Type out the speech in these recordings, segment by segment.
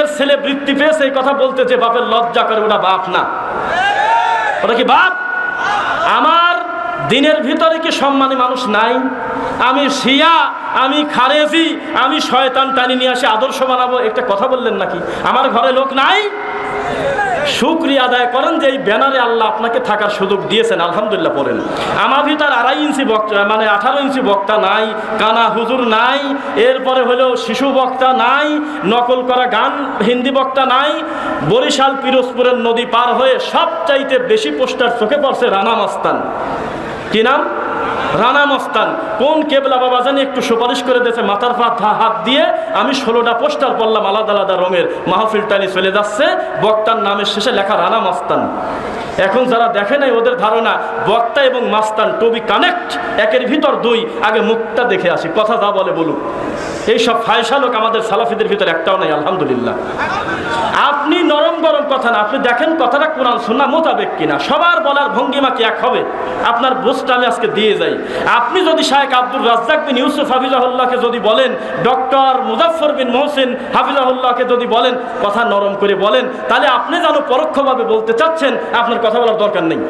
নিজের ছেলে বৃত্তি পেয়েছে এই কথা বলতে যে বাপের লজ্জা করে, ওটা বাপ না। ওটা কি বাপ? আমার দিনের ভিতরে কি সম্মানী মানুষ নাই? আমি শিয়া, আমি খারেজি, আমি শয়তান টানি নিয়ে আসে, আদর্শ বানাবো, একটা কথা বললেন নাকি? আমার ঘরে লোক নাই? শুক্রিয়া আদায় করেন যে এই ব্যানারে আল্লাহ আপনাকে থাকার সুযোগ দিয়েছেন, আলহামদুলিল্লাহ পড়েন। আমার ভিতর আড়াই ইঞ্চি বক্তা মানে আঠারো ইঞ্চি বক্তা নাই, কানা হুজুর নাই, এরপরে হলো শিশু বক্তা নাই, নকল করা গান হিন্দি বক্তা নাই, বরিশাল পিরোজপুরের নদী পার হয়ে সবচাইতে বেশি পোস্টার চোখে পড়ছে রানা মাস্তান। কি নাম? রানা মস্তান কোন কেবলা বাবা জানি একটু সুপারিশ করে দিয়েছে, মাথার পা হাত দিয়ে আমি ষোলোটা পোস্টার পড়লাম, আলাদা আলাদা রঙের মাহফিল টানি চলে যাচ্ছে, বক্তার নামের শেষে লেখা রানা মস্তান এখন যারা দেখে নাই ওদের ধারণা, বক্তা এবং মাস্তান টবি কানেক্ট একের ভিতর দুই, আগে মুখটা দেখে আসি, কথা যা বলে বলুক। এইসব ফায়সা লোক আমাদের সালাফিদের ভিতরে একটাও নাই, আলহামদুলিল্লাহ। আপনি নরম গরম কথা না, আপনি দেখেন কথাটা কোরআন শোনা মোতাবেক কিনা। সবার বলার ভঙ্গিমা কি এক হবে? আপনার বুঝটা আমি আজকে দিয়ে যাই। আপনি যদি শাহেক আব্দুল রাজ্জাক বিন ইউসুফ হাফিজাহুল্লাহকে যদি বলেন, ডক্টর মুজাফর বিন মোহসিন হাফিজাহুল্লাহকে যদি বলেন, কথা নরম করে বলেন, তাহলে আপনি যেন পরোক্ষভাবে বলতে চাচ্ছেন, আপনার কথা বলার দরকার নেই।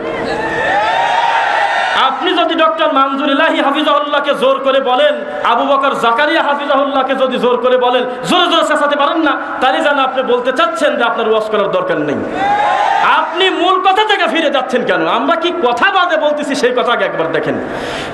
আপনি যদি ডক্টর মানজুরিল্লাহি হাফিজাহুল্লাহকে জোর করে বলেন, আবু বকর জাকারিয়া হাফিজাহুল্লাহকে যদি জোর করে বলেন, জোরে জোরে চেঁচাতে পারেন না, তাহলে যেন আপনি বলতে চাচ্ছেন যে আপনার ওয়াশ করার দরকার নেই। আপনি মূল কথা থেকে ফিরে যাচ্ছেন কেন? আমরা কি কথা বাদে বলতেছি? সেই কথাকে একবার দেখেন।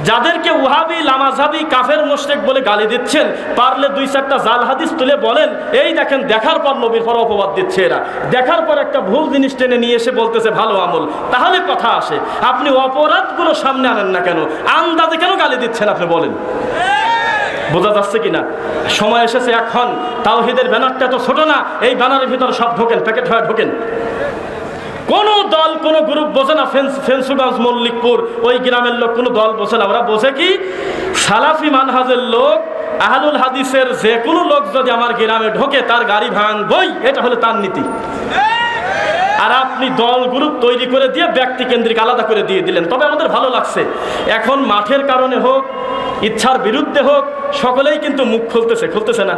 যাদেরকে ওহাবি লামাজাবি, কাফের, মোশরেক বলে গালি দিচ্ছেন, পারলে দুই চারটা জাল হাদিস তুলে বলেন, এই দেখেন, দেখার পর নবীর পর অপবাদ দিচ্ছে এরা। দেখার পর একটা ভুল জিনিস টেনে নিয়ে এসে বলতেছে, ভালো আমল। তাহলে কথা আসে। আপনি অপরাধগুলো সামনে আনেন না কেন? আন্দাজে কেন গালি দিচ্ছেন আপনি বলেন? বোঝা যাচ্ছে কিনা? সময় এসেছে এখন। তাওহিদের ব্যানারটা তো ছোট না। এই ব্যানারের ভিতরে সব ঢোকেন, প্যাকেট হয়ে ঢোকেন। কোন দল, কোন গ্রুপ বোঝে না ফেন্স- ফেন্সুগঞ্জ মল্লিকপুর, ওই গ্রামের লোক কোনো দল বোঝে না। ওরা বোঝে কি? সালাফি মানহাজের লোক, আহলুল হাদিসের যে কোনো লোক যদি আমার গ্রামে ঢোকে, তার গাড়ি ভাঙ বই এটা হলো তার নীতি। আর আপনি দল, গ্রুপ তৈরি করে দিয়ে ব্যক্তি কেন্দ্রিক আলাদা করে দিয়ে দিলেন। তবে আমাদের ভালো লাগছে। এখন মাঠের কারণে হোক, ইচ্ছার বিরুদ্ধে হোক, সকলেই কিন্তু মুখ খুলতেছে খুলতেছে না।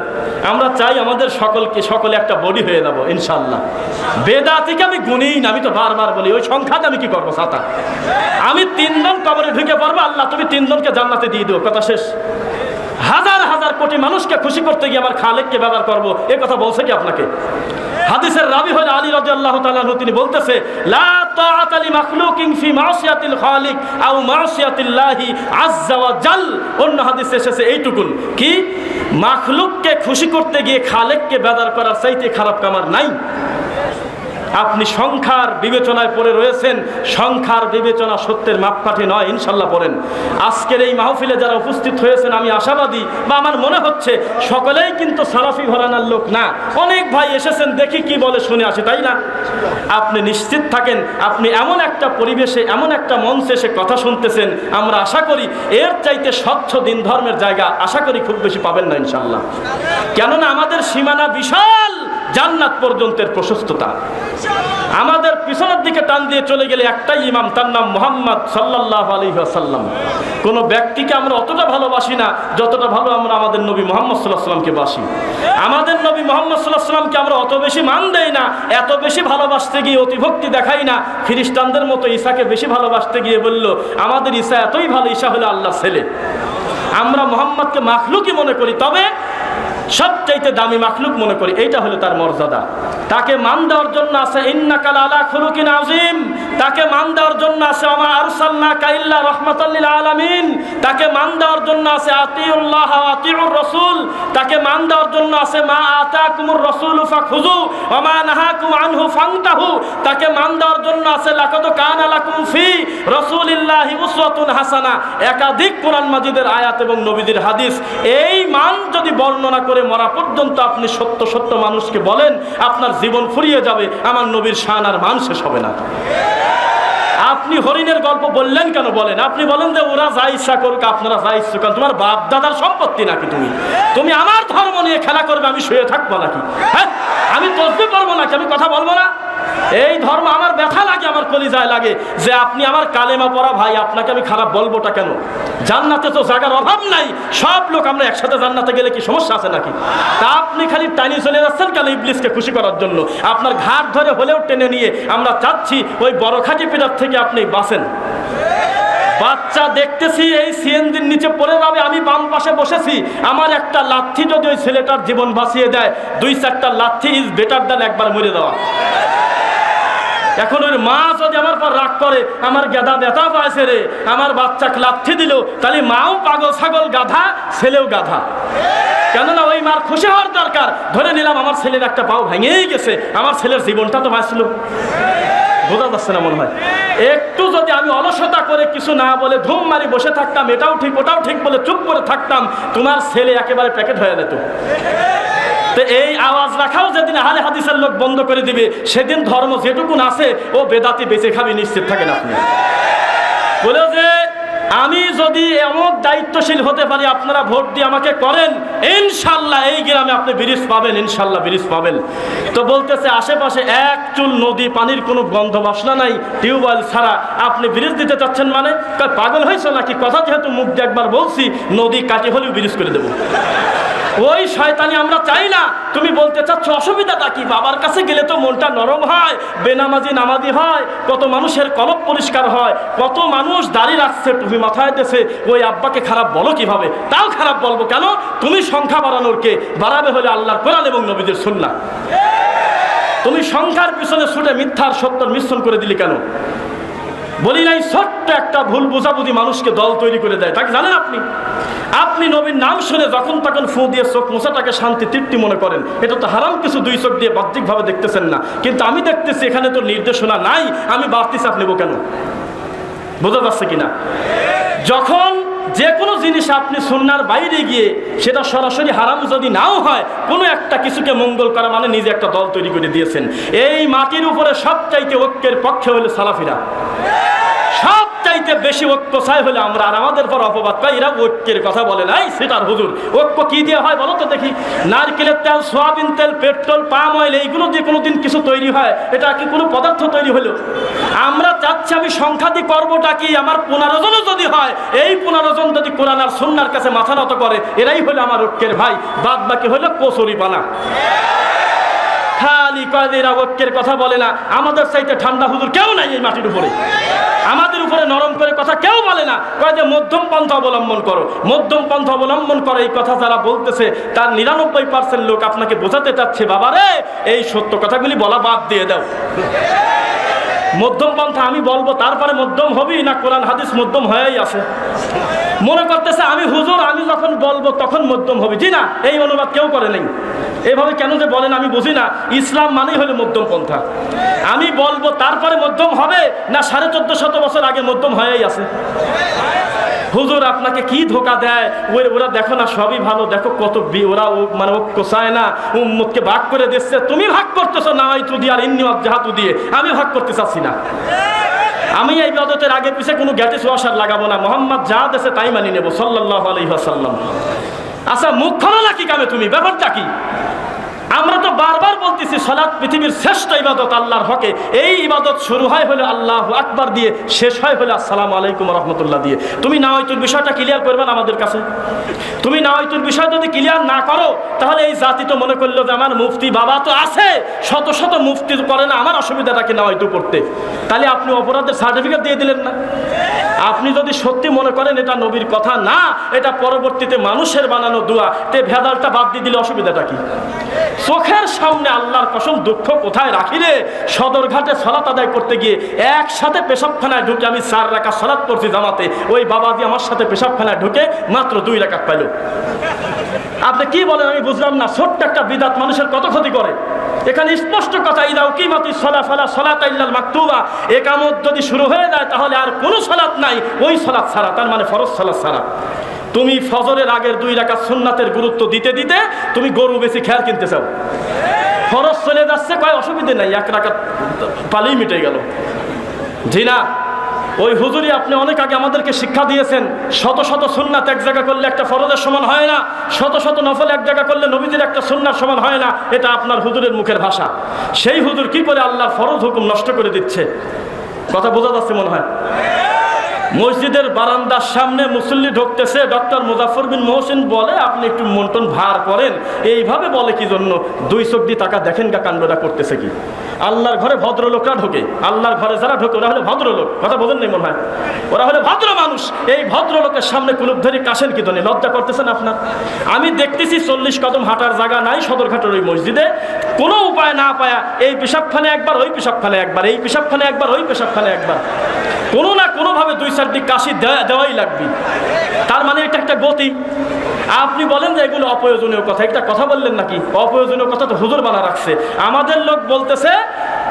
আমরা চাই আমাদের সকলকে, সকলে একটা বডি হয়ে যাব ইনশাল্লাহ বেদাতিকে আমি গুনেই না, আমি তো বারবার বলি, ওই সংখ্যাতে আমি কি করব, সাতা? আমি তিনজন কবরে ঢুকে পারব আল্লাহ, তুমি তিনজনকে জান্নাতে দিয়ে দিও। কথা শেষ। হাজার হাজার কোটি মানুষকে খুশি করতে গিয়ে আমার খালেককে ব্যবহার করব। এ কথা বলছে কি আপনাকে? হাদিসের রাবি হল আলী রাদিয়াল্লাহু তাআলা আনহু তিনি বলতেছে অন্য এসেছে এইটুকুন। কি? মাখলুককে খুশি করতে গিয়ে খালেককে বেদার করার চাইতে খারাপ কামার নাই। আপনি সংখ্যার বিবেচনায় পড়ে রয়েছেন, সংখ্যার বিবেচনা সত্যের মাপকাঠি নয়, ইনশাল্লাহ পড়েন। আজকের এই মাহফিলে যারা উপস্থিত হয়েছেন, আমি আশাবাদী বা আমার মনে হচ্ছে সকলেই কিন্তু সালাফি ঘরানার লোক না। অনেক ভাই এসেছেন, দেখি কি বলে শুনে আসে, তাই না? আপনি নিশ্চিত থাকেন, আপনি এমন একটা পরিবেশে, এমন একটা মঞ্চে এসে কথা শুনতেছেন, আমরা আশা করি এর চাইতে স্বচ্ছ দিন ধর্মের জায়গা আশা করি খুব বেশি পাবেন না, ইনশাল্লাহ। কেননা আমাদের সীমানা বিশাল! জান্নাত পর্যন্তের প্রশস্ততা। আমাদের পিছনের দিকে টান দিয়ে চলে গেলে একটাই ইমাম, তার নাম মোহাম্মদ সাল্লাহ আলী আসাল্লাম কোনো ব্যক্তিকে আমরা অতটা ভালোবাসি না, যতটা ভালো আমরা আমাদের নবী মোহাম্মদ সাল্লাহ সাল্লামকে বাসি। আমাদের নবী মোহাম্মদ সাল্লাহ সাল্লামকে আমরা অত বেশি মান দেই না, এত বেশি ভালোবাসতে গিয়ে অতিভক্তি দেখাই না। খ্রিস্টানদের মতো ঈশাকে বেশি ভালোবাসতে গিয়ে বলল, আমাদের ঈশা এতই ভালো, ঈশা হলো আল্লাহ ছেলে। আমরা মোহাম্মদকে মাখলুকই মনে করি, তবে সবচাইতে দামি মাখলুক মনে করি এইটা হলো তার মর্যাদা। তাকে মান দেওয়ার জন্য আছে ইন্নাকাল আলা খুলুকিন আজিম তাকে মান দেওয়ার জন্য আছে আমা আরসালনা কাইল্লা রহমাতাল্লিল আলামিন। তাকে মান দেওয়ার জন্য আছে, আতিউল্লাহ আতিউর রাসূল। তাকে মান দেওয়ার জন্য আছে, মা আতাকুমুর রাসূলু ফাখুযু ওয়া মা নাহাকুম আনহু ফান্তাহু। তাকে মান দেওয়ার জন্য আছে, লাকাদ কানা লাকুম ফি রাসূলিল্লাহি উসওয়াতুন হাসানা। একাধিক কোরআন মাজিদের আয়াত এবং নবীদের হাদিস, এই মান যদি বর্ণনা করে মরা পর্যন্ত আপনি সত্য সত্য মানুষকে বলেন, আপনার জীবন ফুরিয়ে যাবে, আমার নবীর শান আর মান শেষ হবে না। আপনি হরিণের গল্প বললেন কেন বলেন? আপনি বলেন যে, ওরা যা ইচ্ছা করুক, আপনারা যা ইচ্ছা করেন। তোমার বাপ দাদার সম্পত্তি নাকি তুমি? তুমি আমার ধর্ম নিয়ে খেলা করবে, আমি শুয়ে থাকব নাকি? হ্যাঁ? আমি তসবি করব নাকি? আমি কথা বলব না? এই ধর্ম আমার ব্যথা লাগে, আমার কলিজায় লাগে। যে আপনি আমার কালেমা পড়া ভাই, আপনাকে আমি খারাপ বলবোটা কেন? জান্নাতে তো জায়গার অভাব নাই, সব লোক আমরা একসাথে জান্নাতে গেলে কি সমস্যা আছে নাকি? তা আপনি খালি টানি চলে যাচ্ছেন কেন ইবলিসকে খুশি করার জন্য? আপনার ঘাট ধরে হলেও টেনে নিয়ে আমরা চাচ্ছি ওই বড় খাকি পিঠার থেকে আপনি বাঁচেন। বাচ্চা দেখতেছি, এই সিএনজির নিচে পড়ে যাবে, আমি বাম পাশে বসেছি। আমার একটা লাথি যদি ওই ছেলেটার জীবন বাঁচিয়ে দেয়, দুই চারটা লাথি ইজ বেটার দেন একবার মরে দেওয়া এখন ওর মা যদি আমার পর রাগ করে, আমার গাধা ব্যথা পাইছে রে, আমার বাচ্চাকে লাথি দিল, তাহলে মাও পাগল, ছাগল, গাধা, ছেলেও গাধা। কেননা ওই মার খুশি হওয়ার দরকার। ধরে নিলাম আমার ছেলের একটা পাও ভেঙেই গেছে, আমার ছেলের জীবনটা তো বাঁচলো। বোঝা যাচ্ছে না মনে হয়? যদি আমি অলসতা করে কিছু না বলে ধুম মারি বসে থাকতাম, এটাও ঠিক, ওটাও ঠিক বলে চুপ করে থাকতাম, তোমার ছেলে একেবারে প্যাকেট হয়ে যেত। তো এই আওয়াজ রাখাও যেদিন আহলে হাদিসের লোক বন্ধ করে দিবে, সেদিন ধর্ম যেটুকুন আছে, ও বেদাতি বেঁচে খাবি, নিশ্চিত থাকেন আপনি। বলে যে আমি যদি এমন দায়িত্বশীল হতে পারি, আপনারা ভোট দিয়ে আমাকে করেন, ইনশাল্লাহ এই গ্রামে আপনি ব্রিজ পাবেন, ইনশাল্লাহ ব্রিজ পাবেন। তো বলতেছে, আশেপাশে এক চুল নদী পানির কোনো গন্ধ বাসনা নাই, টিউবওয়েল ছাড়া। আপনি ব্রিজ দিতে চাচ্ছেন মানে? পাগল হয়েছে নাকি? কথা যেহেতু মুখ দিয়ে একবার বলছি, নদী কাটি হলেও ব্রিজ করে দেবো। ওই শয়তানি, আমরা চাই না। তুমি বলতে চাচ্ছ, অসুবিধাটা কি? বাবার কাছে গেলে তো মনটা নরম হয়, বেনামাজি নামাজি হয়, কত মানুষের কলপ পরিষ্কার হয়, কত মানুষ দাঁড়িয়ে রাখছে তুমি মাথায় দেশে ওই আব্বাকে খারাপ বলো কীভাবে? তাও খারাপ বলব কেন? তুমি সংখ্যা বাড়ানোর কে? বাড়াবে হলে আল্লাহর কোরআন এবং নবীদের সুন্নাহ। তুমি সংখ্যার পিছনে ছুটে মিথ্যার সত্যর মিশ্রণ করে দিলি কেন? বলি নাই, ছোট্ট একটা ভুল বুঝাবুঝি মানুষকে দল তৈরি করে দেয়। তাকে জানেন আপনি? আপনি নবীর নাম শুনে যখন তখন ফু দিয়ে চোখ মোছাটাকে শান্তি, তৃপ্তি মনে করেন, এটা তো হারাম কিছু দুই চোখ দিয়ে বাহ্যিকভাবে দেখতেছেন না। কিন্তু আমি দেখতেছি এখানে তো নির্দেশনা নাই, আমি বাড়তি চাপ নেব কেন? বোঝা যাচ্ছে কিনা? যখন যে কোনো জিনিস আপনি সুন্নার বাইরে গিয়ে সেটা সরাসরি হারাম যদি নাও হয়, কোনো একটা কিছুকে মঙ্গল করা মানে নিজে একটা দল তৈরি করে দিয়েছেন। এই মাটির উপরে সবচাইতে ঐক্যের পক্ষে হলো সালাফিরা। সব চাইতে বেশি ঐক্য চাই হলে আমরা আর আমাদের পর অপবাদ পাই। এরা ঐক্যের কথা বলে নাই সেটার হুজুর, ঐক্য কি দিয়ে হয় বলো তো দেখি। নারকেলের তেল, সোয়াবিন তেল, পেট্রোল, পাম অয়েল, এইগুলো দিয়ে কোনো দিন কিছু তৈরি হয়? এটা কি কোনো পদার্থ তৈরি হলো? আমরা চাচ্ছি আমি সংখ্যাদি করবোটা কি আমার পনেরো জনও যদি হয়, এই পনেরো জন যদি কোরআন আর সন্ন্যার কাছে মাথা নত করে, এরাই হলো আমার ঐক্যের ভাই। বাদ বাকি হলো কচুরি পানা খালি কয়েদিরা ঐক্যের কথা বলে না। আমাদের চাইতে ঠান্ডা হুজুর কেউ নাই এই মাটির উপরে। আমাদের উপরে নরম করে কথা কেউ বলে না। কয় যে, মধ্যম পন্থা অবলম্বন করো। মধ্যম পন্থা অবলম্বন করো এই কথা যারা বলতেছে, তার নিরানব্বই পার্সেন্ট লোক আপনাকে বোঝাতে চাচ্ছে, বাবারে, এই সত্য কথাগুলি বলা বাদ দিয়ে দাও। মধ্যম পন্থা, আমি বলব তারপরে মধ্যম হবি না কোরআন হাদিস মধ্যম হয়েই আছে। মনে করতেছে আমি হুজুর, আমি যখন বলব তখন মধ্যম হবি। জি না, এই অনুবাদ কেউ করে নেই। এভাবে কেন যে বলেন আমি বুঝি না। ইসলাম মানেই হলো মধ্যম পন্থা। আমি বলব তারপরে মধ্যম হবে না সাড়ে চোদ্দ শত বছর আগে মধ্যম হয়েই আছে। হুজুর আপনাকে কি ধোকা দেয়? ওই ওরা দেখো না, সবই ভালো। দেখো কত ওরা ও- মানে ও চায় না, উম্মতকে ভাগ করে দিচ্ছে। তুমি ভাগ করতেছো না তু দিয়ে আর ইন্নি জাহাতু দিয়ে আমি ভাগ করতে চাচ্ছি না। আমি এই বিবাদতের আগে পিছে কোনো গ্যাটিস ওয়াশার লাগাবো না। মোহাম্মদ যা দেশে তাই মানি নেব সাল্লাহ আলহিহাসাল্লাম আচ্ছা মুখ খোলো নাকি কামে তুমি? ব্যাপারটা কি? আমরা তো বারবার বলতেছি, সলাৎ পৃথিবীর শ্রেষ্ঠ ইবাদত আল্লাহর হকে। এই ইবাদত শুরু হয় হলে আল্লাহ আকবার দিয়ে, শেষ হয় হলে আসসালামু আলাইকুম রহমতুল্লাহ দিয়ে। তুমি না নাওয়াইতুর বিষয়টা ক্লিয়ার করবে না আমাদের কাছে? তুমি না নাওয়াইতুর বিষয় যদি ক্লিয়ার না করো, তাহলে এই জাতি তো মনে করল যে আমার মুফতি বাবা তো আছে, শত শত মুফতি করে না, আমার অসুবিধাটাকে নাওয়াইতু করতে। তাহলে আপনি অপরাধের সার্টিফিকেট দিয়ে দিলেন না। আপনি যদি সত্যি মনে করেন এটা নবীর কথা না, এটা পরবর্তীতে মানুষের বানানো দোয়া, তে ভেদালটা বাদ দিয়ে দিলে অসুবিধাটা কি? চোখের সামনে আল্লাহর কসম দুঃখ কোথায় রাখিলে সদরঘাটে সলাত আদায় করতে গিয়ে একসাথে পেশাবখানায় ঢুকে আমি চার রাখা সলাৎ করছি জামাতে। ওই বাবাজি আমার সাথে পেশাবখানায় ঢুকে মাত্র দুই রাকাত পাইল। আপনি কি বলেন আমি বুঝলাম না, ছোট্ট একটা বিদাত মানুষের কত ক্ষতি করে? এখানে স্পষ্ট কথা ইদাও কি মাতি সলা ফলা সলাত ইল্লাল মাকতুবা। একামত যদি শুরু হয়ে যায়, তাহলে আর কোনো সলাৎ নাই, ওই সলাৎ ছাড়া, তার মানে ফরজ সলাৎ ছাড়া। তুমি ফজরের আগের দুই রাখা সুন্নাতের গুরুত্ব দিতে দিতে তুমি গরু বেশি খেয়াল কিনতে চাও। ফরজ চলে যাচ্ছে, কয় অসুবিধে নাই, এক রাখা পালেই মিটে গেল। জি না, ওই হুজুরি আপনি অনেক আগে আমাদেরকে শিক্ষা দিয়েছেন, শত শত সুন্নাত এক জায়গা করলে একটা ফরজের সমান হয় না, শত শত নফল এক জায়গা করলে নবীদের একটা সুন্নার সমান হয় না, এটা আপনার হুজুরের মুখের ভাষা। সেই হুজুর কি করে আল্লাহর ফরজ হুকুম নষ্ট করে দিচ্ছে? কথা বোঝা যাচ্ছে মনে হয়? মসজিদের বারান্দার সামনে মুসল্লি ঢুকতেছে, ডক্টর মুজাফর বিন মহসিন বলে, আপনি একটু মন্টন ভার করেন। এইভাবে বলে কি জন্য? দুই চোখ দিয়ে টাকা দেখেন গা, কাণ্ডটা করতেছে কি? আল্লাহর ঘরে ভদ্রলোকরা ঢোকে। আল্লাহর ঘরে যারা ঢোকে, ওরা হলে ভদ্রলোক। কথা বোঝেন নেই মনে হয়? ওরা হলে ভদ্র মানুষ। এই ভদ্রলোকের সামনে কুলুপ ধরে কাশেন কি ধরে লজ্জা করতেছেন আপনার? আমি দেখতেছি চল্লিশ কদম হাঁটার জায়গা নাই সদরঘাটের ওই মসজিদে। কোনো উপায় না পায়া এই পেশাবখানে একবার, ওই পেশাবখানে একবার, এই পেশাবখানে একবার, ওই পেশাবখানে একবার। কোনো না কোনোভাবে দুই চারটি কাশি দেওয়াই লাগবে। তার মানে এটা একটা গতি। আপনি বলেন যে এগুলো অপ্রয়োজনীয় কথা। একটা কথা বললেন নাকি? অপ্রয়োজনীয় কথা তো হুজুর বানা রাখছে। আমাদের লোক বলতেছে,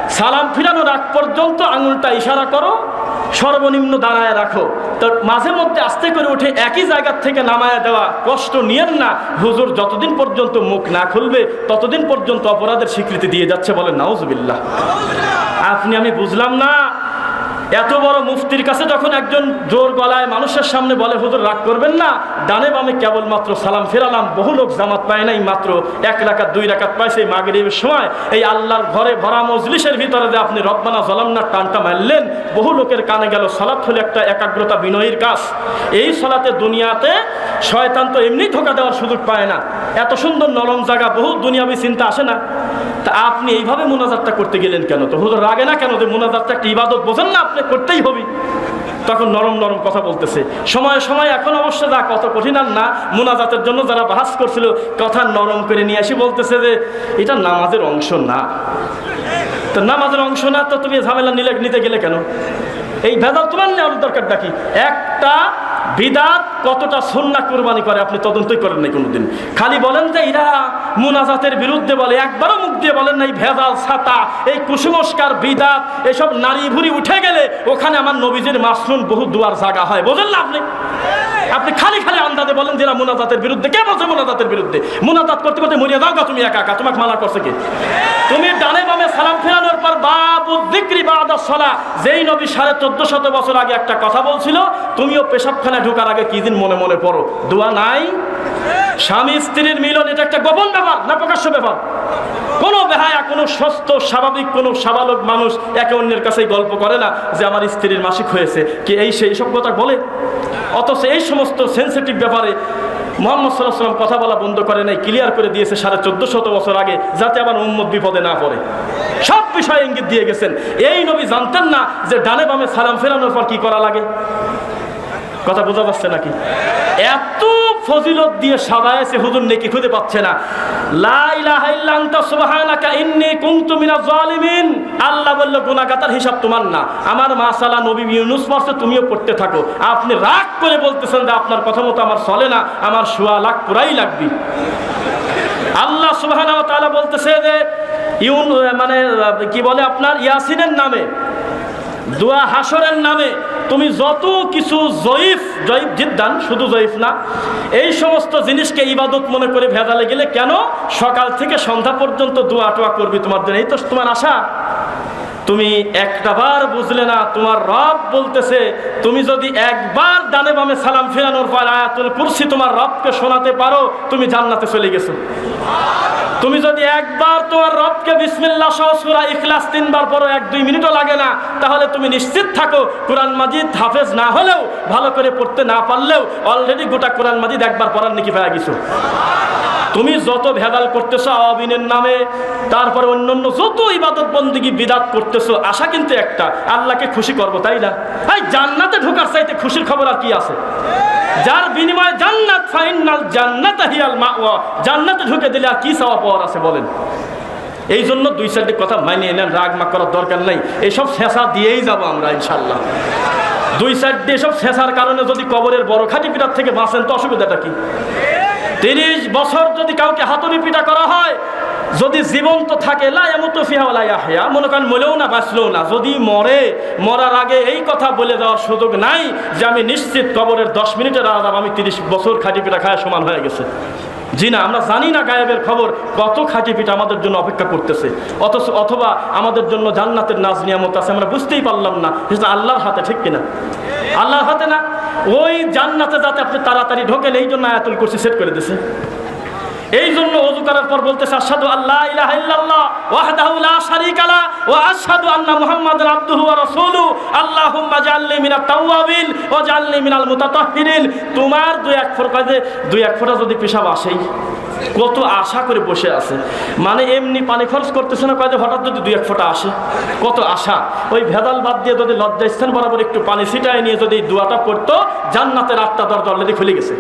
সালাম ফিরানোর আগ পর্যন্ত আঙুলটা ইশারা করো, সর্বনিম্ন দাঁড়ায় রাখো। তো মাঝে মধ্যে আস্তে করে উঠে একই জায়গার থেকে নামায় দেওয়া কষ্ট নিয়েন না। হুজুর যতদিন পর্যন্ত মুখ না খুলবে, ততদিন পর্যন্ত অপরাধের স্বীকৃতি দিয়ে যাচ্ছে বলেন নাউজুবিল্লাহ। আপনি আমি বুঝলাম না। এত বড় মুফতির কাছে যখন একজন জোর গলায় মানুষের সামনে বলে, হুজুর, রাগ করবেন না? ডানে বামে কেবলমাত্র সালাম ফেরালাম। বহু লোক জামাত পায় নাই, মাত্র এক রাকাত, দুই রাকাত পাইছে এই মাগরিবের সময়। এই আল্লাহর ঘরে ভরা মজলিসের ভিতরে যে আপনি রব্বানা জলামনা টানটা মারলেন, বহু লোকের কানে গেল, সালাত হলে একটা একাগ্রতা বিনয়ীর কাজ। এই সালাতে দুনিয়াতে শয়তান তো এমনি ধোকা দেওয়ার সুযোগ পায় না। এত সুন্দর নরম জায়গা, বহু দুনিয়াবি চিন্তা আসে না। তা আপনি এইভাবে মোনাজাতটা করতে গেলেন কেন? তো হুজুর, রাগে না কেন? যে মোনাজাতটা একটা ইবাদত, বোঝেন না আপনি? করতেই হবে। তখন নরম নরম কথা বলতেছে। সময় সময় এখন অবশ্য যা কত কঠিন আর না, মোনাজাতের জন্য যারা বাহাস করছিল, কথা নরম করে নিয়ে আসি বলতেছে যে, এটা নামাজের অংশ না। তো নামাজের অংশ না, তো তুমি ঝামেলা নিলে নিতে গেলে কেন? এই ভেদাল তোমার নেওয়ার দরকার ডাকি একটা বিদাত কতটা সন্না কোরবানি করে আপনি তদন্তই করেন নাই কোনোদিন। খালি বলেন যে এরা মুনাজাতের বিরুদ্ধে বলে, একবারও মুখ দিয়ে বলেন না এই ভেজাল ছাতা, এই কুসংস্কার বিদাত, এসব নারী ভুরি উঠে গেলে ওখানে আমার নবীজির মাসরুম বহু দুয়ার জায়গা হয়। বোঝেন না আপনি আপনি খালি খালি আন্দাজে বলেন যে মুনাজাতের বিরুদ্ধে। কে বলছে মুনাজাতের বিরুদ্ধে? মুনাজাত করতে করতে মরিয়া গা তুমি একা একা, তোমাকে মানা করছে কি? তুমি ডানে বামে সালাম ফেরানোর পর বাবু দিক্রি বাদা সলা। যেই নবী সাড়ে চোদ্দ শত বছর আগে একটা কথা বলছিল, তুমিও পেশাবখানায় ঢোকার আগে কি দিন মনে মনে পড়ো? দোয়া নাই? স্বামী স্ত্রীর মিলন, এটা একটা গোপন ব্যাপার, না প্রকাশ্য ব্যাপার। কোনো বেহায়া, কোনো সুস্থ, স্বাভাবিক, কোনো স্বাভাবিক মানুষ একে অন্যের কাছেই গল্প করে না যে আমার স্ত্রীর মাসিক হয়েছে। কি এই সেই সব কথা বলে? অথচ এই সমস্ত সেন্সিটিভ ব্যাপারে মোহাম্মদ সাল্লাহ সাল্লাম কথা বলা বন্ধ করে নাই ক্লিয়ার করে দিয়েছে সাড়ে চোদ্দ শত বছর আগে, যাতে আমার উম্মত বিপদে না পড়ে। সব বিষয়ে ইঙ্গিত দিয়ে গেছেন। এই নবী জানতেন না যে ডানে বামে সালাম ফেরানোর পর কি করা লাগে? কথা বোঝা যাচ্ছে নাকি? এত ফজিলত দিয়ে সাজাইছে হুজুর নেকি খুঁজে পাচ্ছে না। আল্লাহ বলল, গুনাহগাতার হিসাব তোমার না। আমার মাসালা নবী ইউনুস পড়ছে তুমিও পড়তে থাকো। আপনি রাগ করে বলতেছেন যে আপনার কথা মতো আমার চলে না, আমার সোয়া লাখ পুরাই লাগবে। আল্লাহ তাআলা বলতেছে যে, ইউন মানে কি বলে আপনার? ইয়াসিনের নামে, দোয়া হাসরের নামে তুমি যত কিছু জয়ীফ জয়ীফ জিদ্দান, শুধু জয়ীফ না, এই সমস্ত জিনিসকে ইবাদত মনে করে ভেজালে গেলে কেন? সকাল থেকে সন্ধ্যা পর্যন্ত দোয়া টোয়া করবি তোমার জন্য। এই তো তোমার আশা। তুমি একটাবার বুঝলে না, তোমার রব বলতেছে, তুমি যদি একবার ডানে বামে সালাম ফেরানোর পর আয়াতুল কুরসি তোমার রবকে শোনাতে পারো, তুমি জান্নাতে চলে গেছো। তুমি যদি একবার তোমার রবকে বিসমিল্লাহ সহ সূরা ইখলাস তিনবার পরো এক দুই মিনিটও লাগে না, তাহলে তুমি নিশ্চিত থাকো, কোরআন মাজিদ হাফেজ না হলেও, ভালো করে পড়তে না পারলেও অলরেডি গোটা কোরআন মাজিদ একবার পড়ার নাকি পেয়ে গেছো। তুমি যত ভেদাল করতেছো আওয়াবিনের নামে, তারপরে অন্যান্য যত ইবাদত বন্দিগি বিদাত করতেছো, আশা কিন্তু একটা, আল্লাহকে খুশি করব, তাই না? ভাই, জান্নাতে ঢোকার চাইতে খুশির খবর আর কি আছে? যার বিনিময়ে জান্নাত ফাইনাল জান্নাত হিয়াল মাওয়া, জান্নাতে ঢুকে দিলে আর কি চাওয়া পাওয়ার আছে বলেন? এই জন্য দুই সাইডে কথা মানিয়ে নেন, রাগ মাগ করার দরকার নাই। এইসব শেষা দিয়েই যাব আমরা ইনশাল্লাহ দুই সাইড দিয়ে শেষার কারণে যদি কবরের বড় খাটি পিঠার থেকে বাঁচেন, তো অসুবিধাটা কি? তিরিশ বছর যদি কাউকে হাতুড়ি পিটা করা হয়, যদি জীবন্ত থাকে লাইয়া মনে করেন মরেও না, বাঁচলেও না, যদি মরে, মরার আগে এই কথা বলে দেওয়ার সুযোগ নাই যে আমি নিশ্চিত কবরের দশ মিনিটের আলাদা আমি তিরিশ বছর খাটি পিটা খায় সমান হয়ে গেছে। জি না, আমরা জানি না গায়েবের খবর। কত খাঁটি পিঠা আমাদের জন্য অপেক্ষা করতেছে। অথচ অথবা আমাদের জন্য জান্নাতের নাজ, নিয়ামত আছে, আমরা বুঝতেই পারলাম না। সেটা আল্লাহর হাতে, ঠিক কিনা? আল্লাহর হাতে না? ওই জান্নাতে যাতে আপনি তাড়াতাড়ি ঢোকেন এই জন্য আয়াতুল কুরসি সেট করে দিছে। এই জন্য অজু করার পর বলতেছে, আশহাদু আল্লাহ কত আশা করে বসে আছে। মানে এমনি পানি খরচ করতেছে না, কয়ে যে হঠাৎ যদি দুই এক ফোঁটা আসে, কত আশা। ওই ভেদাল বাদ দিয়ে যদি লজ্জা স্থান বরাবর একটু পানি ছিটায় নিয়ে যদি দোয়াটা পড়তো, জান্নাতের আটটা দরজা অলরেডি খুলে গেছে।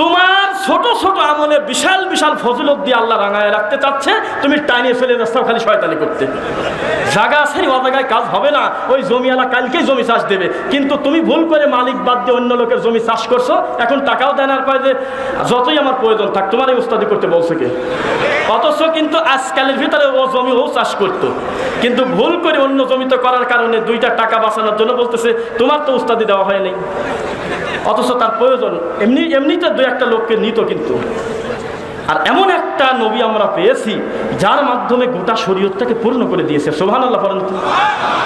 তোমার ছোট ছোট আমলে বিশাল বিশাল ফজলত দিয়ে আল্লাহ রাঙায় রাখতে চাচ্ছে, তুমি টাইনে ফেলে যাচ্ছ খালি শয়তানি করতে। জায়গা সেই অজায়গায় কাজ হবে না, ওই জমিওয়ালা কালকেই জমি চাষ দেবে। কিন্তু তুমি ভুল করে মালিক বাদ দিয়ে অন্য লোকের জমি চাষ করছ, এখন টাকাও দেয় না পায় যে, যতই আমার প্রয়োজন থাক, তোমার এই উস্তাদি করতে বলছে কে? অথচ কিন্তু আজকালের ভিতরে ও জমি ও চাষ করতো। কিন্তু ভুল করে অন্য জমিতে করার কারণে দুইটা টাকা বাঁচানোর জন্য বলতেছে, তোমার তো উস্তাদি দেওয়া হয়নি অথচ তার প্রয়োজন, এমনি, এমনিতে দু একটা লোককে নিত কিন্তু। আর এমন একটা নবী আমরা পেয়েছি, যার মাধ্যমে গোটা শরীয়তটাকে পূর্ণ করে দিয়েছে। সোহান আল্লাহ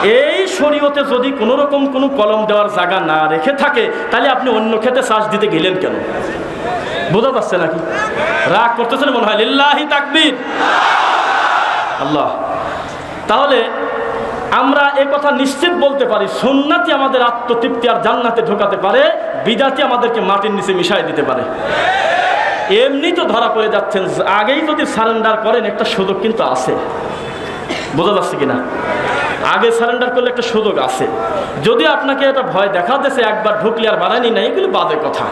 এই শরীয়তে যদি কোনো রকম কোনো কলম দেওয়ার জায়গা না রেখে থাকে, তাহলে আপনি অন্য ক্ষেতে চাষ দিতে গেলেন কেন? বোঝা যাচ্ছে নাকি? রাগ করতেছেন মনে হয়, লিল্লাহি তাকবীর। আল্লাহ। তাহলে আমরা এ কথা নিশ্চিত বলতে পারি, সুন্নাতি আমাদের আত্মতৃপ্তি আর জান্নাতে ঢোকাতে পারে, বিদাতি আমাদেরকে মাটির নিচে মিশাই দিতে পারে। এমনি তো ধরা পড়ে যাচ্ছেন, আগেই যদি সারেন্ডার করেন, একটা সুযোগ কিন্তু আছে। বোঝা যাচ্ছে কিনা? আগে সারেন্ডার করলে একটা সুযোগ আছে। যদি আপনাকে একটা ভয় দেখা দিয়েছে একবার ঢুকলে আর বাড়ানি না, এগুলো বাদে কথা।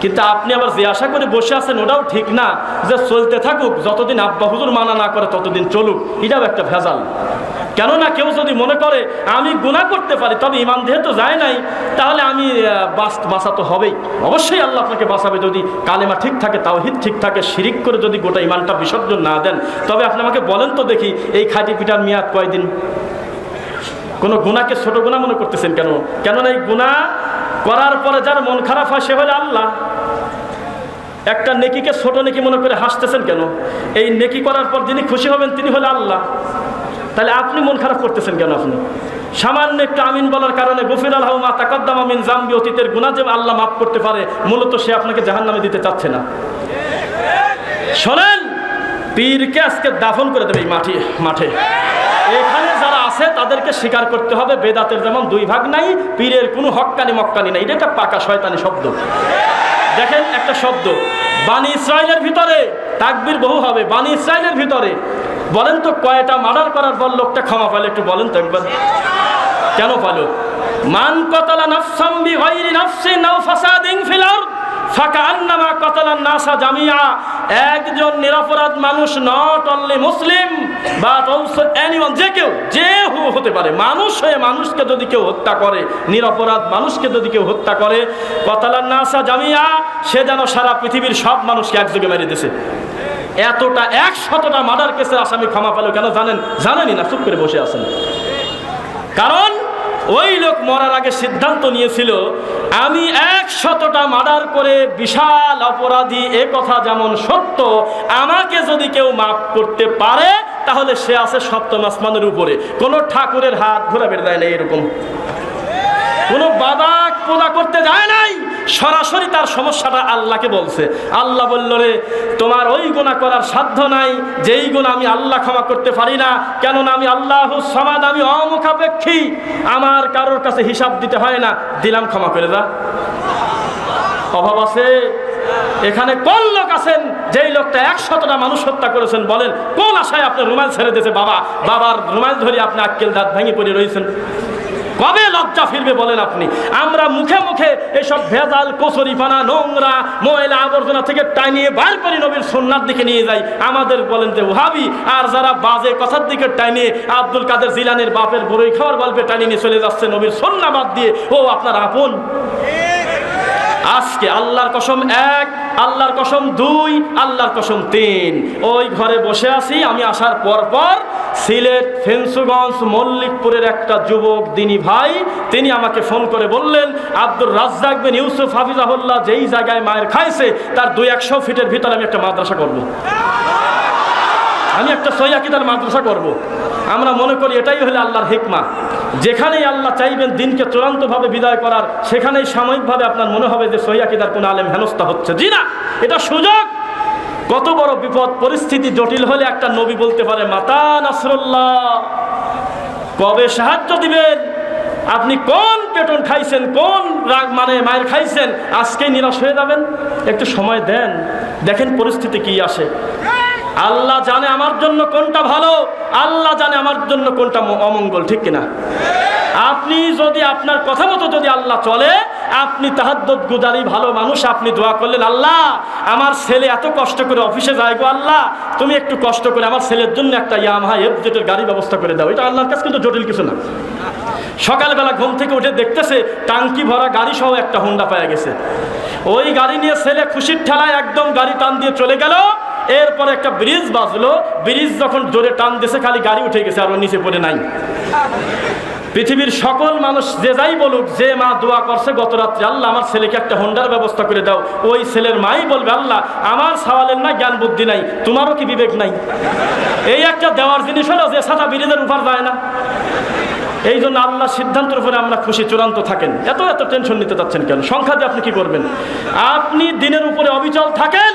কিন্তু আপনি আবার যে আশা করে বসে আছেন, ওটাও ঠিক না যে চলতে থাকুক, যতদিন আব্বা হুজুর মানা না করে, ততদিন চলুক। এটাও একটা ভেজাল। কেননা কেউ যদি মনে করে, আমি গুণা করতে পারি, তবে ইমান যেহেতু যায় নাই, তাহলে আমি বাস বাঁচা তো হবেই। অবশ্যই আল্লাহ আপনাকে বাঁচাবে যদি কালেমা ঠিক থাকে, তাওহিদ ঠিক থাকে, শিরিক করে যদি গোটা ইমানটা বিসর্জন না দেন। তবে আপনি আমাকে বলেন তো দেখি, এই খাঁটি পিঠার মেয়াদ কয়দিন? কোনো গুণাকে ছোট গুণা মনে করতেছেন কেন? কেননা এই গুণা করার পরে যার মন খারাপ হয়, সে হলে আল্লাহ। একটা নেকিকে ছোট নেকি মনে করে হাসতেছেন কেন? এই নেকি করার পর যিনি খুশি হবেন, তিনি হলে আল্লাহ। তাহলে আপনি মন খারাপ করতেছেন কেন আপনি? সামান্য একটু আমিন বলার কারণে গফির আল্লাহ মা তাকদ্দাম আমিন জাম্বি অতীতের গুণা যে আল্লাহ মাফ করতে পারে, মূলত সে আপনাকে জাহান নামে দিতে চাচ্ছে না। শোনেন, পীরকে আজকে দাফন করে দেবে এই মাঠে মাঠে। এখানে যারা আছে, তাদেরকে স্বীকার করতে হবে, বেদাতের যেমন দুই ভাগ নাই, পীরের কোনো হক্কানি মক্কানি নাই। এটা একটা পাকা শয়তানি শব্দ। দেখেন একটা শব্দ। বাণী ইসরায়েলের ভিতরে তাকবির বহু হবে বাণী ইসরায়েলের ভিতরে। বলেন তো কয়টা মার্ডার করার পর লোকটা ক্ষমা পালে একটু বলেন তো একবার। কেন পালো মান কতলা নাফসাম বি গায়রি নাফসিন আও ফাসাদিন ফিল আরদ, ফাকা আন্নামা কতলান নাসা জামিয়া একজন নিরপরাধ মানুষ নট অনলি মুসলিম বা অলসো এনিওয়ান যে কেউ, যে হতে পারে, মানুষ হয়ে মানুষকে যদি কেউ হত্যা করে, নিরপরাধ মানুষকে যদি কেউ হত্যা করে কতলান নাসা জামিয়া সে যেন সারা পৃথিবীর সব মানুষকে একযোগে মেরে দিছে এতটা একশতটা মার্ডার কেসের আসামি ক্ষমা পেল কেন জানেন? জানেনই না, চুপ করে বসে আছেন। কারণ ওই লোক মরার আগে সিদ্ধান্ত নিয়েছিল, আমি একশতটা মার্ডার করে বিশাল অপরাধী, এ কথা যেমন সত্য, আমাকে যদি কেউ মাফ করতে পারে, তাহলে সে আছে সপ্তম আসমানের উপরে। কোনো ঠাকুরের হাত ঘোরা বেড়ে দেয় না এরকম। কোনো বাবা পূজা করতে যায় নাই। সরাসরি তার সমস্যাটা আল্লাহকে বলছে। আল্লাহ বলল রে, তোমার ওই গুণা করার সাধ্য নাই, যেই গুণ আমি আল্লাহ ক্ষমা করতে পারি না, কেননা আমি আল্লাহ সমাদ, আমি অমুখাপেক্ষী। আমার কারোর কাছে হিসাব দিতে হয় না, দিলাম ক্ষমা করে দা। অভাব আছে? এখানে কোন লোক আছেন, যেই লোকটা একশতটা মানুষ হত্যা করেছেন, বলেন, কোন আশায় আপনার রুমাল ছেড়ে দিয়েছে, বাবা? বাবার রুমাল ধরে আপনি আক্কেল দাঁত ভেঙে পড়ে রয়েছেন। কবে লজ্জা ফিরবে বলেন আপনি? আমরা মুখে মুখে এসব ভেজাল, কচুরিপানা, নোংরা, ময়লা আবর্জনা থেকে টানিয়ে বার করি নবীর সন্ন্যার দিকে নিয়ে যাই। আমাদের বলেন যে, ওহাবি, আর যারা বাজে কথার দিকে টানিয়ে আব্দুল কাদের জিলানের বাপের বড়ই খাওয়ার গল্পে টানিয়ে নিয়ে চলে যাচ্ছে নবীর সন্না বাদ দিয়ে, ও আপনার আপন? আজকে আল্লাহর কসম এক, আল্লাহর কসম দুই, আল্লাহর কসম তিন। ওই ঘরে বসে আছি, আমি আসার পর পর সিলেট, ফেন্সুগঞ্জ, মল্লিকপুরের একটা যুবক দিনী ভাই, তিনি আমাকে ফোন করে বললেন, আব্দুর রাজ্জাক বিন ইউসুফ হাফিজাহুল্লাহ যেই জায়গায় মায়ের খাইছে, তার দুই একশো ফিটের ভিতরে আমি একটা মাদ্রাসা করব। আমি একটা সৈয়াকিদার মাদ্রাসা করব। আমরা মনে করি এটাই হলে আল্লাহর হিকমা যেখানেই আল্লাহ চাইবেন দিনকে চূড়ান্তভাবে বিদায় করার, সেখানেই সাময়িকভাবে আপনার মনে হবে যে সৈয়াকিদার কোনো আলেম হেনস্থা হচ্ছে জি না, এটা সুযোগ কত বড় বিপদ, পরিস্থিতি জটিল হলে একটা নবী বলতে পারে, মাতা নাসরুল্লাহ, কবে সাহায্য দিবেন? আপনি কোন পেটন খাইছেন, কোন রাগ মানে মায়ের খাইছেন? আজকেই নিরাশ হয়ে যাবেন? একটু সময় দেন, দেখেন পরিস্থিতি কি আসে। আল্লাহ জানে আমার জন্য কোনটা ভালো, আল্লাহ জানে আমার জন্য কোনটা অমঙ্গল, ঠিক কিনা? আপনি যদি আপনার কথা মতো যদি আল্লাহ চলে আপনি তাহাদ্দত গুজারি ভালো মানুষ, আপনি দোয়া করলেন, আল্লাহ, আমার ছেলে এত কষ্ট করে অফিসে যায় গো, আল্লাহ, তুমি একটু কষ্ট করে আমার ছেলের জন্য একটা ইয়ামাহা এফজেটের গাড়ি ব্যবস্থা করে দাও। এটা আল্লাহর কাছে কিন্তু জটিল কিছু না। সকালবেলা ঘুম থেকে উঠে দেখতেছে টাঙ্কি ভরা গাড়ি সহ একটা হুন্ডা পাওয়া গেছে। ওই গাড়ি নিয়ে ছেলে খুশির ঠেলায় একদম গাড়ি টান দিয়ে চলে গেল। এরপরে একটা ব্রিজ বাজলো। ব্রিজ যখন জোরে টান দিয়েছে, খালি গাড়ি উঠে গেছে, আর নিচে পড়ে নাই। পৃথিবীর সকল মানুষ যে যাই বলুক, যে মা দোয়া করছে, গত রাত্রে, আল্লাহ, আমার ছেলেকে একটা হোন্ডার ব্যবস্থা করে দাও। ওই ছেলের মাই বলবে, আল্লাহ, আমার সওয়ালের না জ্ঞান বুদ্ধি নাই, তোমারও কি বিবেক নাই? এই একটা দেওয়ার জিনিস হলো যে সাদা ব্রিজের উপর যায় না। এই জন্য আল্লাহ সিদ্ধান্তের উপরে আমরা খুশি, চূড়ান্ত থাকেন। এত এত টেনশন নিতে চাচ্ছেন কেন? সংখ্যা দিয়ে আপনি কি করবেন? আপনি দিনের উপরে অবিচল থাকেন।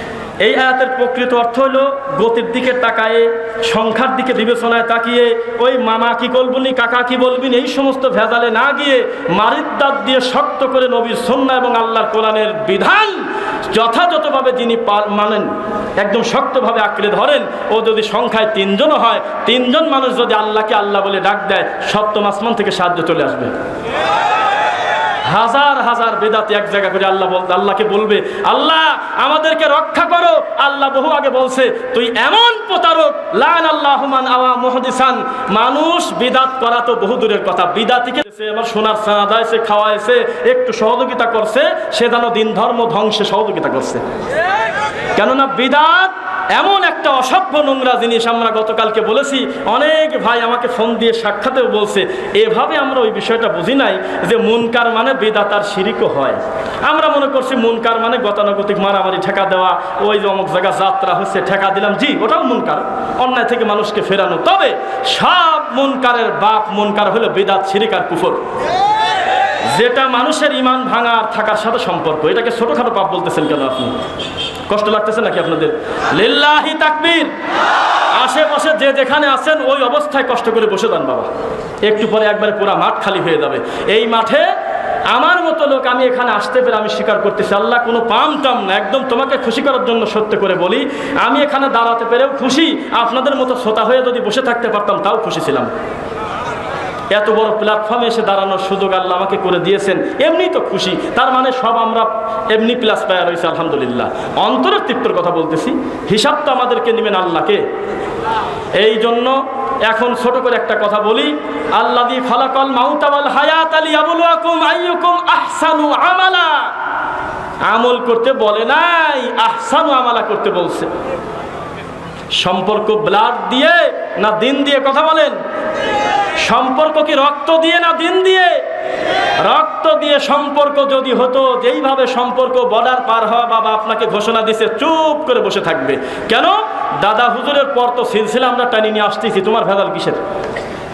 এই আয়াতের প্রকৃত অর্থ হলো গতির দিকে তাকায়ে, সংখ্যার দিকে বিবেচনায় তাকিয়ে, ওই মামা কি বলবনি, কাকা কি বলবিন, এই সমস্ত ভেজালে না গিয়ে মারিদ্দাত দিয়ে শক্ত করে নবীর সন্না এবং আল্লাহর কোরআনের বিধান যথাযথভাবে যিনি মানেন, একদম শক্তভাবে আঁকড়ে ধরেন, ও যদি সংখ্যায় তিনজনও হয়, তিনজন মানুষ যদি আল্লাহকে আল্লাহ বলে ডাক দেয়, সপ্তম আসমান থেকে সাহায্য চলে আসবে। হাজার হাজার বেদাতে এক জায়গা করে আল্লাহ বল আল্লাহকে বলবে, আল্লাহ, আমাদেরকে রক্ষা করো। আল্লাহ বহু আগে বলছে, তুই এমন প্রতারক লান আল্লাহমান আওয়া মহদিসান। মানুষ বিদাত করা তো বহু দূরের কথা। বিদাতিকে আমার সোনার চাঁদা এসে একটু সহযোগিতা করছে, সে যেন দিন ধর্ম ধ্বংসে সহযোগিতা করছে। কেননা বিদাত এমন একটা অসভ্য নোংরা জিনিস আমরা গতকালকে বলেছি। অনেক ভাই আমাকে ফোন দিয়ে সাক্ষাতেও বলছে, এভাবে আমরা ওই বিষয়টা বুঝি নাই যে মুনকার মানে বেদাতার শিরিকও হয়। আমরা মনে করছি মুনকার মানে গতানুগতিক মারামারি, ঠেকা দেওয়া, ওই যে অমুক জায়গা যাত্রা হচ্ছে, ঠেকা দিলাম। জি, ওটাও মুনকার, অন্যায় থেকে মানুষকে ফেরানো। তবে সব মুনকারের বাপ মুনকার হলো বেদাত, শিরিক আর কুফর। যেটা মানুষের ইমান ভাঙা আর থাকার সাথে সম্পর্ক। এটাকে ছোটখাটো পাপ বলতেছেন কেন আপনি? কষ্ট লাগতেছে নাকি আপনাদের? লিল্লাহি তাকবীর। আশেপাশে যে যেখানে আছেন, ওই অবস্থায় কষ্ট করে বসে যান বাবা। একটু পরে একবারে পুরা মাঠ খালি হয়ে যাবে। এই মাঠে আমার মতো লোক আমি এখানে আসতে পেরে আমি স্বীকার করতেছি, আল্লাহ কোনো পাম টাম না, একদম তোমাকে খুশি করার জন্য সত্য করে বলি, আমি এখানে দাঁড়াতে পেরেও খুশি, আপনাদের মতো শ্রোতা হয়ে যদি বসে থাকতে পারতাম, তাও খুশি ছিলাম। এত বড় প্ল্যাটফর্মে এসে দাঁড়ানোর সুযোগ আল্লাহ আমাকে করে দিয়েছেন, এমনি তো খুশি। তার মানে সব আমরা এমনি প্লাস পায়া রয়েছে আলহামদুলিল্লাহ। অন্তরের তৃপ্তর কথা বলতেছি, হিসাব তো আমাদেরকে নেবেন আল্লাহকে। এই জন্য এখন ছোট করে একটা কথা বলি আল্লাহ দি ফালাকল মাউতাওয়াল হায়াত আলী আইয়ুকুম আহসানু আমালা। আমল করতে বলে নাই, আহসানু আমালা করতে বলছে। সম্পর্ক ব্লাড দিয়ে না দিন দিয়ে কথা বলেন? সম্পর্ক কি রক্ত দিয়ে না দিন দিয়ে? রক্ত দিয়ে সম্পর্ক যদি হতো, যেইভাবে সম্পর্ক বর্ডার পার হওয়া বাবা আপনাকে ঘোষণা দিছে, চুপ করে বসে থাকবে। কেন? দাদা হুজুরের পর তো সিলসিলা আমরা টানি নিয়ে আসতেছি, তোমার ভেদাল কিসের?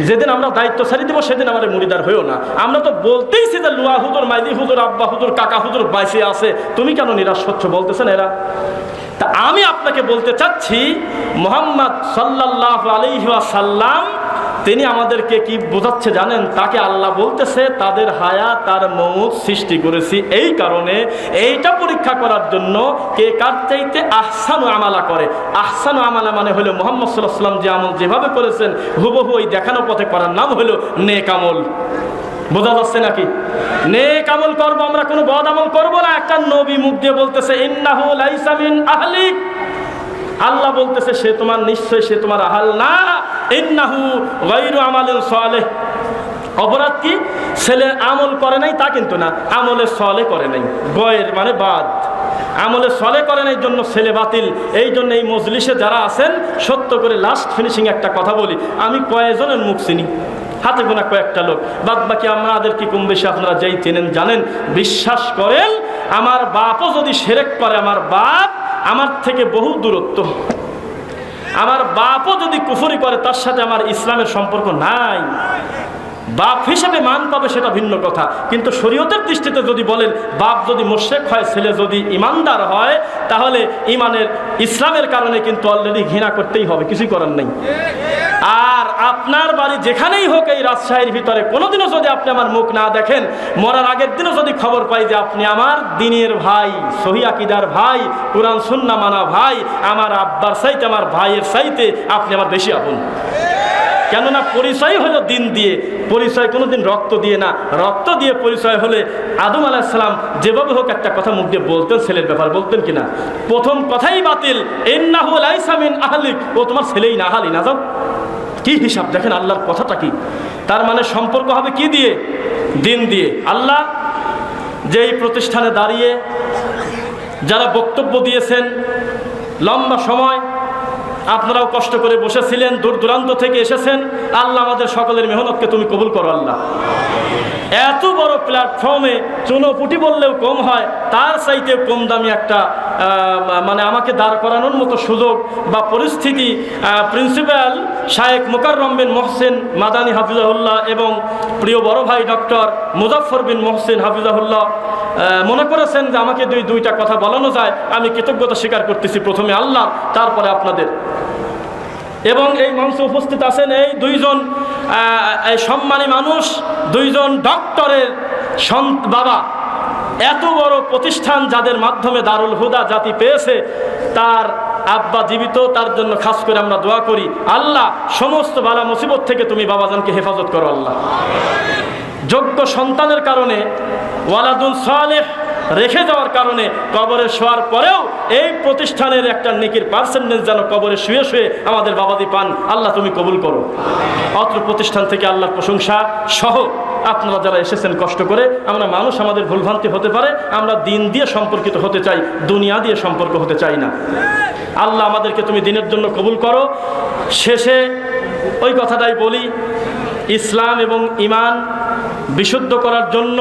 যেদিন আমরা দায়িত্ব ছাড়ি দেবো, সেদিন আমাদের মুড়িদার হইও না। আমরা তো বলতেইছি যে লুয়া হুজুর মাইদি হুজুর, আব্বা হুজুর, কাকা হুজুর বাইসে আছে। তুমি কেন নিরাশ হচ্ছ বলতেছেন এরা? তা আমি আপনাকে বলতে চাচ্ছি, মোহাম্মদ সাল্লাহ আলহিহাসাল্লাম তিনি আমাদেরকে কি বোঝাচ্ছে জানেন? তাকে আল্লাহ বলতেছে, তাদের হায়া তার মৌত সৃষ্টি করেছি এই কারণে। এইটা পরীক্ষা করার জন্য কে কার চাইতে আহসানু আমালা করে? আহসানু আমালা মানে হলো মোহাম্মদ সাল্লাহ সাল্লাম যে আমল যেভাবে করেছেন, হুবহু ওই দেখানো পথে করার নাম হলো নেক আমল। বোঝা যাচ্ছে নাকি? নেক আমল করব, আমরা কোনো বদ আমল করব না। একটা নবী মুখ দিয়ে বলতেছে, ইন্নাহু লাইসা মিন আহলিক। আল্লাহ বলতেছে, সে তোমার নিশ্চয়, সে তোমার আহাল না। ইন্নাহু গায়রু আমালিন সালেহ। অপরাধ কি? ছেলে আমল করে নাই, তা কিন্তু না। আমলে সলে করে নাই। গয়ের মানে বাদ। আমলে সলে করে নাই জন্য ছেলে বাতিল। এই জন্য এই মজলিসে যারা আছেন, সত্য করে লাস্ট ফিনিশিং একটা কথা বলি। আমি কয়েকজনের মুখ চিনি। হাতে গোনা কয়েকটা লোক। বাদ বাকি আমাদের কি কম বেশি আপনারা যেই চেনেন, জানেন। বিশ্বাস করেন, আমার বাপও যদি সেরেক করে, আমার বাপ আমার থেকে বহু দূরত্ব। আমার বাপও যদি কুফরি করে, তার সাথে আমার ইসলামের সম্পর্ক নাই। বাপ হিসেবে মান পাবে সেটা ভিন্ন কথা। কিন্তু শরীয়তের দৃষ্টিতে যদি বলেন, বাপ যদি মোশেক হয়, ছেলে যদি ইমানদার হয়, তাহলে ইমানের, ইসলামের কারণে কিন্তু অলরেডি ঘৃণা করতেই হবে, কিছুই করার নেই। আর আপনার বাড়ি যেখানেই হোক এই রাজশাহীর ভিতরে, কোনোদিনও যদি আপনি আমার মুখ না দেখেন, মরার আগের দিনও যদি খবর পাই যে আপনি আমার দিনের ভাই, সহি আকিদার ভাই, কোরআন, সুন্না মানা ভাই, আমার আব্বার সাইতে আমার ভাইয়ের সাইতে আপনি আমার বেশি আপন। কেননা পরিচয় হলো দিন দিয়ে, পরিচয় কোনোদিন রক্ত দিয়ে না। রক্ত দিয়ে পরিচয় হলে আদম আলাহিসাল্লাম যেভাবে হোক একটা কথা মুখ দিয়ে বলতেন, ছেলের ব্যাপার বলতেন কিনা। প্রথম কথাই বাতিল এন্নাহুল আইসামিন আহলিক। ও তোমার ছেলেই না, আহালি না যাও। কি হিসাব? দেখেন আল্লাহর কথাটা কি? তার মানে সম্পর্ক হবে কি দিয়ে? দিন দিয়ে। আল্লাহ যেই প্রতিষ্ঠানে দাঁড়িয়ে যারা বক্তব্য দিয়েছেন, লম্বা সময় আপনারাও কষ্ট করে বসেছিলেন, দূর দূরান্ত থেকে এসেছেন, আল্লাহ আমাদের সকলের মেহনতকে তুমি কবুল করো, আল্লাহ। এত বড় প্ল্যাটফর্মে চুনোপুটি বললেও কম হয়, তার চাইতে কম দামি একটা মানে আমাকে দাঁড় করানোর মতো সুযোগ বা পরিস্থিতি প্রিন্সিপাল শায়েক মোকাররম বিন মহসেন মাদানী হাফিজাহুল্লাহ এবং প্রিয় বড় ভাই ডক্টর মুজাফর বিন মহসেন হাফিজাহুল্লাহ মনে করেছেন যে আমাকে দুই, দুইটা কথা বলানো যায়, আমি কৃতজ্ঞতা স্বীকার করতেছি প্রথমে আল্লাহ, তারপরে আপনাদের। এবং এই মঞ্চে উপস্থিত আছেন এই দুইজন সম্মানী মানুষ, দুইজন ডক্টরের বাবা। এত বড় প্রতিষ্ঠান যাদের মাধ্যমে দারুল হুদা জাতি পেয়েছে, তার আব্বা জীবিত, তার জন্য খাস করে আমরা দোয়া করি। আল্লাহ, সমস্ত বালা মুসিবত থেকে তুমি বাবাজানকে হেফাজত করো, আল্লাহ। যোগ্য সন্তানের কারণে ওয়ালাদুল সালেহ রেখে যাওয়ার কারণে কবরে শোয়ার পরেও এই প্রতিষ্ঠানের একটা নেকির পার্সেন্টেজ যেন কবরে শুয়ে শুয়ে আমাদের বাবাদি পান, আল্লাহ তুমি কবুল করো। অত্র প্রতিষ্ঠান থেকে আল্লাহর প্রশংসা সহ আপনারা যারা এসেছেন কষ্ট করে, আমরা মানুষ, আমাদের ভুলভ্রান্তি হতে পারে, আমরা দিন দিয়ে সম্পর্কিত হতে চাই, দুনিয়া দিয়ে সম্পর্ক হতে চাই না। আল্লাহ আমাদেরকে তুমি দিনের জন্য কবুল করো। শেষে ওই কথাটাই বলি, ইসলাম এবং ইমান বিশুদ্ধ করার জন্য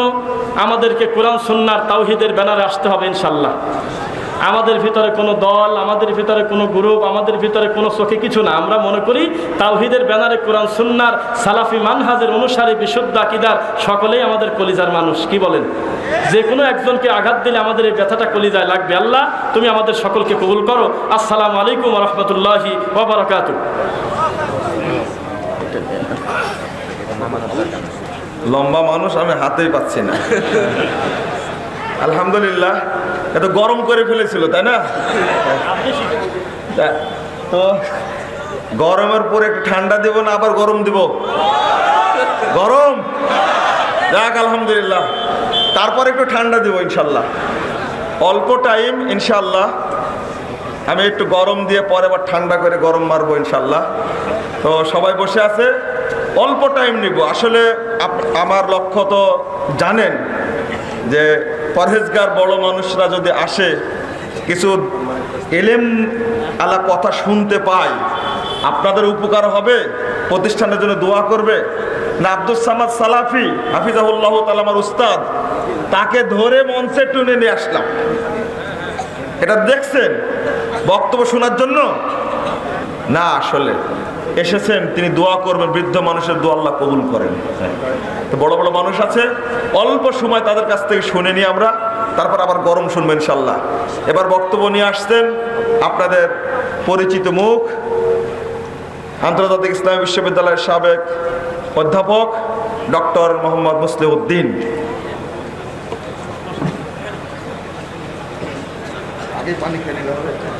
আমাদেরকে কোরআন, সুন্নার, তাওহিদের ব্যানারে আসতে হবে ইনশাল্লাহ আমাদের ভিতরে কোনো দল, আমাদের ভিতরে কোনো গ্রুপ, আমাদের ভিতরে কোনো চোখে কিছু না। আমরা মনে করি তাওহিদের ব্যানারে কোরআন, সুন্নার, সালাফি মানহাজের অনুসারে, বিশুদ্ধ আকিদার সকলেই আমাদের কলিজার মানুষ। কি বলেন? যে কোনো একজনকে আঘাত দিলে আমাদের এই ব্যথাটা কলিজায় লাগবে। আল্লাহ, তুমি আমাদের সকলকে কবুল করো। আসসালামু আলাইকুম রহমতুল্লাহি ওবরাকাতু লম্বা মানুষ আমি হাতেই পাচ্ছি না। আলহামদুলিল্লাহ এত গরম করে ফেলেছিল, তাই না? তো গরমের পরে একটু ঠান্ডা দেব না, আবার গরম দিব? গরম? যাক, আলহামদুলিল্লাহ। তারপর একটু ঠান্ডা দিব, ইনশাল্লাহ। অল্প টাইম, ইনশাল্লাহ। আমি একটু গরম দিয়ে পরে আবার ঠান্ডা করে গরম মারবো, ইনশাল্লাহ। তো সবাই বসে আছে, অল্প টাইম নিব। আসলে আমার লক্ষ্য তো জানেন যে পরহেজগার বড় মানুষরা যদি আসে, কিছু এলেম আলা কথা শুনতে পায়, আপনাদের উপকার হবে? প্রতিষ্ঠানের জন্য দোয়া করবে? না আব্দুল সামাদ সালাফি, হাফিজাহুল্লাহ তাল আমার উস্তাদ, তাকে ধরে মঞ্চে টুনে নিয়ে আসলাম। এটা দেখছেন? বক্তব্য শোনার জন্য? না, আসলে। এসেছেন, তিনি দোয়া করবেন, বৃদ্ধ মানুষের দোয়া আল্লাহ কবুল করেন। তো বড় বড় মানুষ আছে, অল্প সময় তাদের কাছ থেকে শুনে নিয়ে আমরা, তারপর আবার গরম শুনবেন ইনশাল্লাহ এবার বক্তব্য নিয়ে আসছেন আপনাদের পরিচিত মুখ, আন্তর্জাতিক ইসলামী বিশ্ববিদ্যালয়ের সাবেক অধ্যাপক ডক্টর মোহাম্মদ মুসলিম উদ্দিন আগে পানি হবে।